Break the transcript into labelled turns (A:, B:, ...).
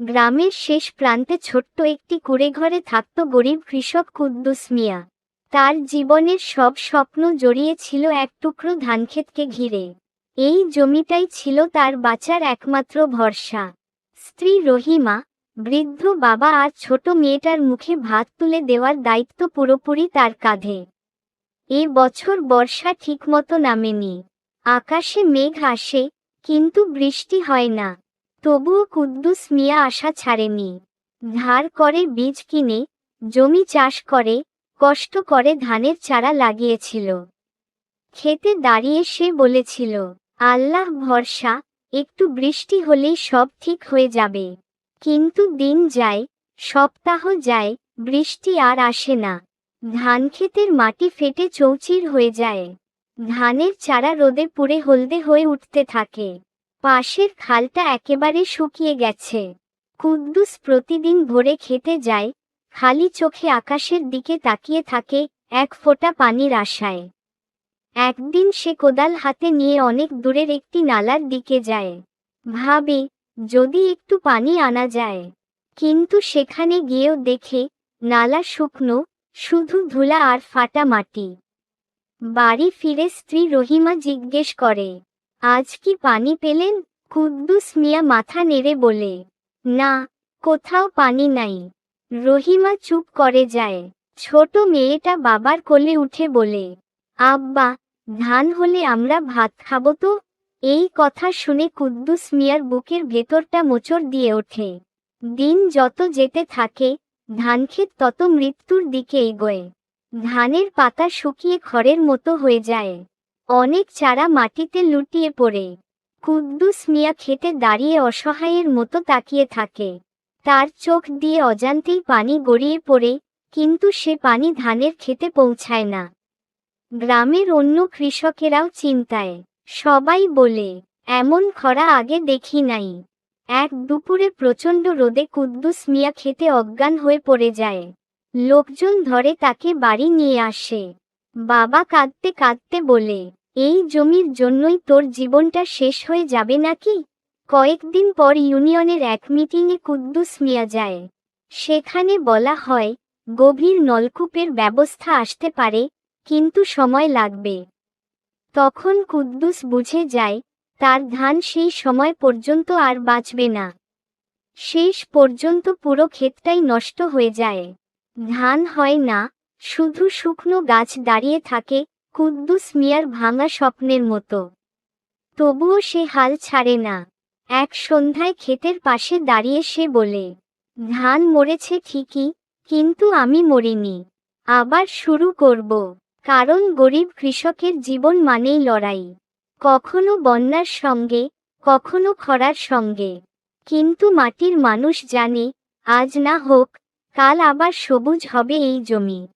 A: গ্রামের শেষ প্রান্তে ছোট্ট একটি কুড়েঘরে থাকত গরিব কৃষক কুদ্দুস মিয়া। তার জীবনের সব স্বপ্ন জড়িয়েছিল এক টুকরো ধানক্ষেতকে ঘিরে। এই জমিটাই ছিল তার বাঁচার একমাত্র ভরসা। স্ত্রী রহিমা, বৃদ্ধ বাবা আর ছোট মেয়েটার মুখে ভাত তুলে দেওয়ার দায়িত্ব পুরোপুরি তার কাঁধে। এ বছর বর্ষা ঠিকমতো নামেনি। আকাশে মেঘ আসে, কিন্তু বৃষ্টি হয় না। তবুও কুদ্দুস মিয়া আশা ছাড়েনি। ধার করে বীজ কিনে, জমি চাষ করে, কষ্ট করে ধানের চারা লাগিয়েছিল। খেতে দাঁড়িয়ে সে বলেছিল, আল্লাহ ভরসা, একটু বৃষ্টি হলেই সব ঠিক হয়ে যাবে। কিন্তু দিন যায়, সপ্তাহ যায়, বৃষ্টি আর আসে না। ধান ক্ষেতের মাটি ফেটে চৌচির হয়ে যায়। ধানের চারা রোদে পুড়ে হলদে হয়ে উঠতে থাকে। পাশের খালটা একেবারে শুকিয়ে গেছে। কুদ্দুস প্রতিদিন ভোরে খেতে যায়, খালি চোখে আকাশের দিকে তাকিয়ে থাকে এক ফোঁটা পানির আশায়। একদিন সে কোদাল হাতে নিয়ে অনেক দূরের একটি নালার দিকে যায়। ভাবে, যদি একটু পানি আনা যায়। কিন্তু সেখানে গিয়েও দেখে, নালা শুকনো, শুধু ধুলা আর ফাটা মাটি। বাড়ি ফিরে স্ত্রী রহিমা জিজ্ঞেস করে আজ কি পানি পেলেন? কুদ্দুস মিয়া মাথা নেড়ে বলে, না, কোথাও পানি নাই। রহিমা চুপ করে যায়। ছোট মেয়েটা বাবার কোলে উঠে বলে, আব্বা, ধান হলে আমরা ভাত খাব তো? এই কথা শুনে কুদ্দুস মিয়ার বুকের ভেতরটা মোচড় দিয়ে ওঠে। দিন যত যেতে থাকে ধানক্ষেত তত মৃত্যুর দিকে এগোয়। ধানের পাতা শুকিয়ে খড়ের মতো হয়ে যায়। অনেক চারা মাটিতে লুটিয়ে পড়ে। কুদ্দুস মিয়া খেতে দাঁড়িয়ে অসহায়ের মতো তাকিয়ে থাকে। তার চোখ দিয়ে অজান্তেই পানি গড়িয়ে পড়ে, কিন্তু সে পানি ধানের খেতে পৌঁছায় না। গ্রামের অন্য কৃষকেরাও চিন্তায়। সবাই বলে, এমন খরা আগে দেখি নাই। এক দুপুরে প্রচণ্ড রোদে কুদ্দুস মিয়া খেতে অজ্ঞান হয়ে পড়ে যায়। লোকজন ধরে তাকে বাড়ি নিয়ে আসে। বাবা কাঁদতে কাঁদতে বলে, এই জমির জন্যই তোর জীবনটা শেষ হয়ে যাবে নাকি? কয়েকদিন পর ইউনিয়নের এক মিটিংয়ে কুদ্দুস মিয়া যায়। সেখানে বলা হয়, গভীর নলকূপের ব্যবস্থা আসতে পারে, কিন্তু সময় লাগবে। তখন কুদ্দুস বুঝে যায়, তার ধান সেই সময় পর্যন্ত আর বাঁচবে না। শেষ পর্যন্ত পুরো ক্ষেতটাই নষ্ট হয়ে যায়। ধান হয় না শুধু শুকনো গাছ দাঁড়িয়ে থাকে কুদ্দুস মিয়ার ভাঙা স্বপ্নের মতো। তবুও সে হাল ছাড়ে না। এক সন্ধ্যায় ক্ষেতের পাশে দাঁড়িয়ে সে বলে, ধান মরেছে ঠিকই, কিন্তু আমি মরিনি। আবার শুরু করব। কারণ গরিব কৃষকের জীবন মানেই লড়াই। কখনো বন্যার সঙ্গে, কখনো খরার সঙ্গে। কিন্তু মাটির মানুষ জানে, আজ না হোক, কাল আবার সবুজ হবে এই জমি।